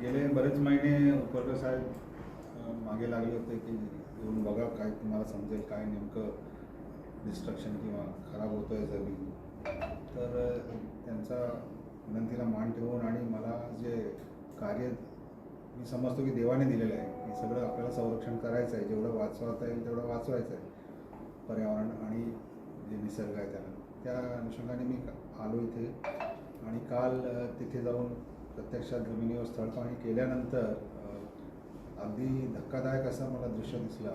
गेले बरेच महिने उपरकर साहेब मागे लागले होते की येऊन बघा काय तुम्हाला समजेल काय नेमकं डिस्ट्रक्शन किंवा खराब होतं आहे जमीन. तर त्यांचा विनंतीला मान ठेवून आणि मला जे कार्य मी समजतो की देवाने दिलेलं आहे हे सगळं आपल्याला संरक्षण करायचं आहे जेवढं वाचवता येईल तेवढं वाचवायचं आहे पर्यावरण आणि जे निसर्ग आहे त्याला. त्या अनुषंगाने मी आलो इथे आणि काल तिथे जाऊन प्रत्यक्षात जमिनीवर स्थळ पाहणी केल्यानंतर अगदी धक्कादायक असं मला दृश्य दिसलं.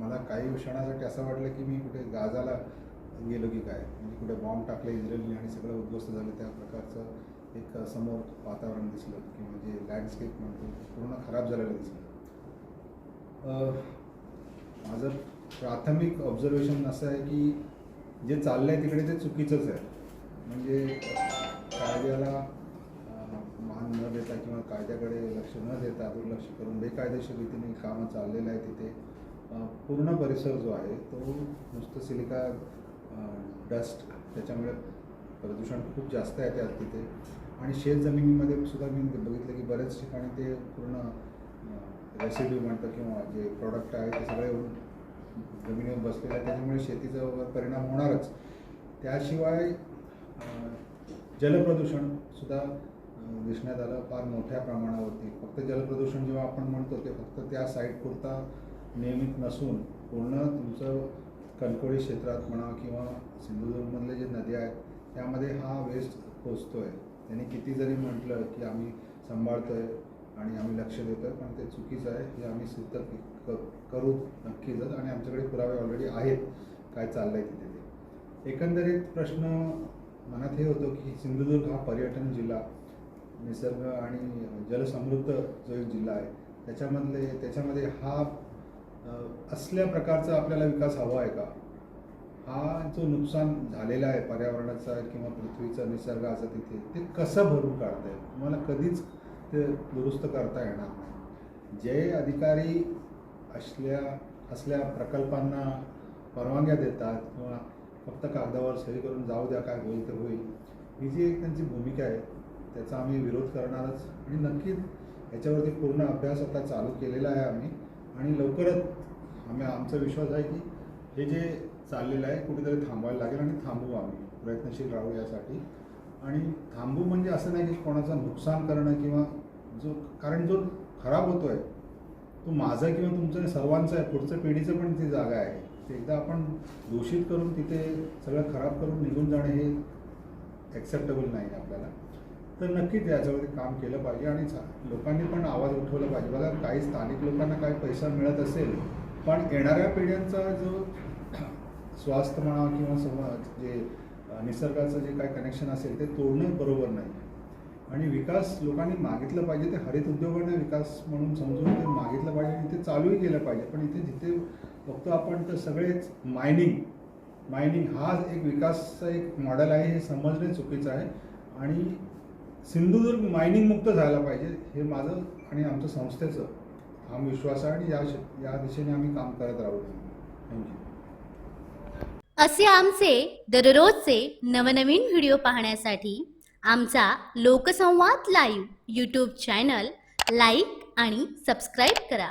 मला काही क्षणासाठी असं वाटलं की मी कुठे गाजाला गेलो की काय? म्हणजे कुठे बॉम्ब टाकले इस्रायलने आणि सगळं उद्ध्वस्त झालं. त्या प्रकारचं एक समोर वातावरण दिसलं की म्हणजे लँडस्केप म्हणतो ते पूर्ण खराब झालेलं दिसलं. माझं प्राथमिक ऑब्झर्वेशन असं आहे की जे चाललं आहे तिकडे ते चुकीचंच आहे. म्हणजे कायद्याला मान न देता किंवा कायद्याकडे लक्ष न देता दुर्लक्ष करून बेकायदेशीर रीतीने कामं चाललेलं आहे तिथे. पूर्ण परिसर जो आहे तो नुसतं सिलिका डस्ट त्याच्यामुळे प्रदूषण खूप जास्त आहे त्यात तिथे. आणि शेत जमिनीमध्ये सुद्धा मी बघितलं की बऱ्याच ठिकाणी ते पूर्ण रेसिड्यू म्हणतं किंवा जे प्रॉडक्ट आहे ते सगळे जमिनीवर बसलेले आहे. त्याच्यामुळे शेतीचा परिणाम होणारच. त्याशिवाय जलप्रदूषणसुद्धा जलप्रदूषण सुद्धा दिसण्यात आलं फार मोठ्या प्रमाणावरती. फक्त जलप्रदूषण जेव्हा आपण म्हणतो ते फक्त त्या साईटपुरता नियमित नसून पूर्ण तुमचं कणकोळी क्षेत्रात म्हणा किंवा सिंधुदुर्गमधले जे नद्या आहेत त्यामध्ये हा वेस्ट पोचतो आहे त्यांनी किती जरी म्हटलं की आम्ही सांभाळतो आहे आणि आम्ही लक्ष देतो आहे पण ते चुकीचं आहे. हे आम्ही सिद्ध करू नक्कीच आणि आमच्याकडे पुरावे ऑलरेडी आहेत. काय चाललं आहे तिथे ते. एकंदरीत प्रश्न मनात हे होतो की सिंधुदुर्ग हा पर्यटन जिल्हा. निसर्ग आणि जलसमृद्ध जो एक जिल्हा आहे त्याच्यामधले त्याच्यामध्ये हा असल्या प्रकारचा आपल्याला विकास हवा आहे का? हा जो नुकसान झालेला आहे पर्यावरणाचा किंवा पृथ्वीचा निसर्गाचा तिथे ते कसं भरून काढता येईल? तुम्हाला कधीच ते दुरुस्त करता येणार नाही. जे अधिकारी असल्या असल्या प्रकल्पांना परवानग्या देतात किंवा फक्त कागदावर सही करून जाऊ द्या काय होईल ते होईल ही जी एक त्यांची भूमिका आहे त्याचा आम्ही विरोध करणारच. आणि नक्कीच याच्यावरती पूर्ण अभ्यास आता चालू केलेला आहे आम्ही. आणि लवकरच आम्ही आमचा विश्वास आहे की हे जे चाललेलं आहे कुठेतरी थांबवायला लागेल आणि थांबवू आम्ही प्रयत्नशील राहू यासाठी. आणि थांबू म्हणजे असं नाही की कोणाचं नुकसान करणं किंवा जो कारण जो खराब होतो आहे तो माझा किंवा तुमचं सर्वांचा आहे पुढच्या पिढीचं पण ती जागा आहे. ते एकदा आपण दूषित करून तिथे सगळं खराब करून निघून जाणे हे ॲक्सेप्टेबल नाही आपल्याला. तर नक्कीच याच्यावरती काम केलं पाहिजे आणि लोकांनी पण आवाज उठवला पाहिजे. बघा काही स्थानिक लोकांना काही पैसा मिळत असेल पण येणाऱ्या पिढ्यांचा जो स्वास्थ्य म्हणा किंवा समाज जे निसर्गाचं जे काही कनेक्शन असेल ते तोडणं बरोबर नाही. आणि विकास लोकांनी मागितलं पाहिजे ते हरित उद्योगाने विकास म्हणून समजून ते मागितलं पाहिजे आणि ते चालूही केलं पाहिजे. पण इथे जिथे बघतो आपण तर सगळेच मायनिंग मायनिंग हा एक विकासचा एक मॉडेल आहे हे समजणे चुकीचं आहे. आणि सिंधुदुर्ग मायनिंग मुक्त झाला पाहिजे हे माझं आणि आमच्या संस्थेचं ठाम विश्वास आहे आणि या या दिशेने आम्ही काम करत राहू. थँक्यू असे आमचे दररोजचे नवनवीन व्हिडिओ पाहण्यासाठी आमचा Lokasamvad live YouTube channel like आणि सबस्क्राईब करा.